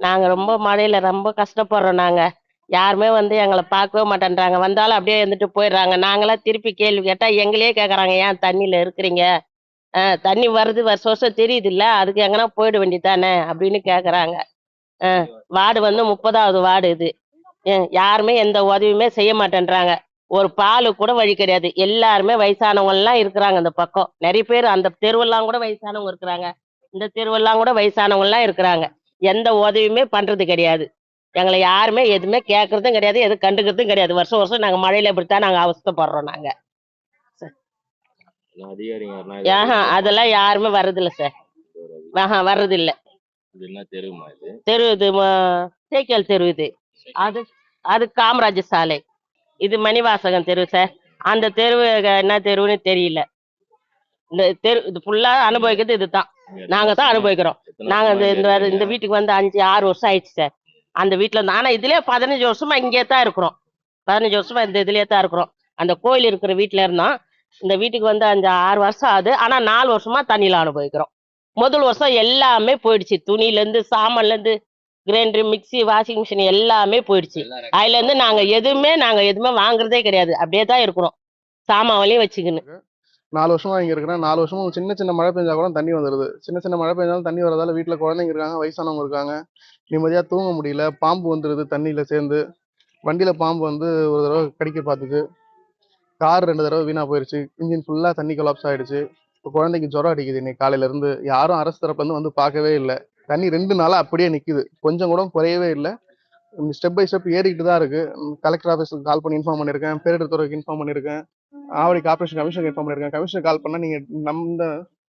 நாங்க ரொம்ப மழையில ரொம்ப கஷ்டப்படுறோம் நாங்க. யாருமே வந்து எங்களை பார்க்கவே மாட்டேன்றாங்க. வந்தாலும் அப்படியே இருந்துட்டு போயிடுறாங்க. நாங்களாம் திருப்பி கேள்வி கேட்டா எங்களையே கேக்குறாங்க ஏன் தண்ணியில இருக்கிறீங்க? தண்ணி வருது வருஷம் வருஷம் தெரியுது இல்ல அதுக்கு எங்கன்னா போயிட வேண்டியதானே அப்படின்னு கேக்குறாங்க. வார்டு வந்து முப்பதாவது வார்டு இது. ஏன் யாருமே எந்த உதவியுமே செய்ய மாட்டேன்றாங்க. ஒரு பால் கூட வழி கிடையாது. எல்லாருமே வயசானவங்க எல்லாம் இருக்கிறாங்க இந்த பக்கம். நிறைய பேர் அந்த தெருவெல்லாம் கூட வயசானவங்க இருக்கிறாங்க. இந்த தெருவெல்லாம் கூட வயசானவங்க எல்லாம் இருக்கிறாங்க. எந்த உதவியுமே பண்றது கிடையாது. எங்களை யாருமே எதுவுமே கேட்கறதும் கிடையாது எதுவும் கண்டுக்கிறதும் கிடையாது. வருஷம் வருஷம் நாங்க மழையில இப்படித்தான் நாங்க அவஸ்தைப்படுறோம் நாங்க. ஆஹா அதெல்லாம் யாருமே வர்றதில்ல சார். ஆஹா வர்றதில்ல. தெரு இது சேக்கியல் தெரு இது. அது அது காமராஜ் சாலை. இது மணிவாசகம் தெரு சார். அந்த தெரு என்ன தெருவுன்னு தெரியல. இந்த தெரு இது ஃபுல்லா அனுபவிக்கிறது இதுதான். நாங்க தான் அனுபவிக்கிறோம். நாங்க இந்த இந்த? வீட்டுக்கு வந்து அஞ்சு ஆறு வருஷம் ஆயிடுச்சு சார். அந்த வீட்டுல இருந்து ஆனா இதுலயே பதினஞ்சு வருஷமா இங்கே தான் இருக்கிறோம். பதினஞ்சு வருஷமா இந்த இதுலயே தான் இருக்கிறோம். அந்த கோயில் இருக்கிற வீட்டுல இருந்தோம் இந்த வீட்டுக்கு வந்து அஞ்சு ஆறு வருஷம் ஆகுது. ஆனா நாலு வருஷமா தண்ணியில அனுபவிக்கிறோம். முதல் வருஷம் எல்லாமே போயிடுச்சு. துணில இருந்து சாமான்ல இருந்து கிரைண்டர் மிக்ஸி வாஷிங் மிஷின் எல்லாமே போயிடுச்சு. அதுல இருந்து நாங்க எதுவுமே நாங்க எதுவுமே வாங்குறதே கிடையாது. அப்படியே தான் இருக்கிறோம். சாமான் வழியும் வச்சுக்கின்னு. நாலு வருஷமா இங்க இருக்கிறேன் நாலு வருஷமும் சின்ன சின்ன மழை பெஞ்சா கூட தண்ணி வந்துடுது சின்ன சின்ன மழை பெஞ்சாலும் தண்ணி வரதால வீட்டுல குழந்தைங்க இருக்காங்க வயசானவங்க இருக்காங்க. நிம்மதியா தூங்க முடியல. பாம்பு வந்துடுது தண்ணியில சேர்ந்து. வண்டியில பாம்பு வந்து ஒரு தடவை கடிக்க பார்த்துச்சு கார் ரெண்டு தடவை வீணா போயிருச்சு. இன்ஜின் ஃபுல்லா தண்ணி கொலாப்ஸ் ஆயிடுச்சு. இப்போ குழந்தைக்கு ஜுரம் அடிக்குது இன்னைக்கு காலையில இருந்து யாரும் அரசு தரப்புல இருந்து வந்து பார்க்கவே இல்லை. தண்ணி ரெண்டு நாளா அப்படியே நிக்குது. கொஞ்சம் கூட குறையவே இல்லை. ஸ்டெப் பை ஸ்டெப் ஏறிக்கிட்டு தான் இருக்கு. கலெக்டர் ஆஃபீஸுக்கு கால் பண்ணி இன்ஃபார்ம் பண்ணியிருக்கேன். பேரிடர் துறைக்கு இன்ஃபார்ம் பண்ணியிருக்கேன். ஆவடி கார்பரேஷன் கமிஷன் இன்ஃபார்ம் பண்ணியிருக்கேன் கமிஷன் கால் பண்ணா நீங்க நம்ம இந்த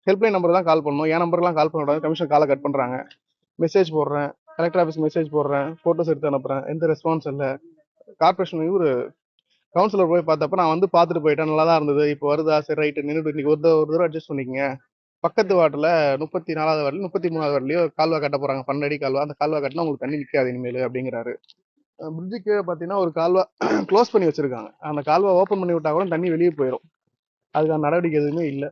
ஹெல்ப்லைன் நம்பர் தான் கால் பண்ணணும். என் நம்பர்லாம் கால் பண்ண கூடாது கமிஷன் காலை கட் பண்றாங்க. மெசேஜ் போடுறேன். கலெக்டர் ஆஃபீஸ் மெசேஜ் போடுறேன். போட்டோஸ் எடுத்து அனுப்புறேன். எந்த ரெஸ்பான்ஸ் இல்லை. கார்பரேஷன் இவரு கவுன்சிலர் போய் பார்த்தப்ப நான் வந்து பார்த்துட்டு போயிட்டேன். நல்லா தான் இருந்தது. இப்போ வருதா? சரி ரைட்டு நின்றுட்டு இன்னைக்கு ஒரு தடவை ஒரு தடவை அட்ஜஸ்ட் பண்ணிக்கங்க. பக்கத்து வாட்டில் முப்பத்தி நாலாவது வார்டில் முப்பத்தி மூணாவது வார்டிலையோ கால்வா கட்ட போறாங்க. பன்னெண்டு அடி கால்வா. அந்த கால்வா கட்டினா உங்களுக்கு தண்ணி நிற்காது இனிமேல் அப்படிங்கிறாரு. பிரிட்ஜுக்கு பார்த்தீங்கன்னா ஒரு கால்வா க்ளோஸ் பண்ணி வச்சிருக்காங்க. அந்த கால்வா ஓப்பன் பண்ணி விட்டா கூட தண்ணி வெளியே போயிடும் அதுக்கான நடவடிக்கை எதுவுமே இல்லை.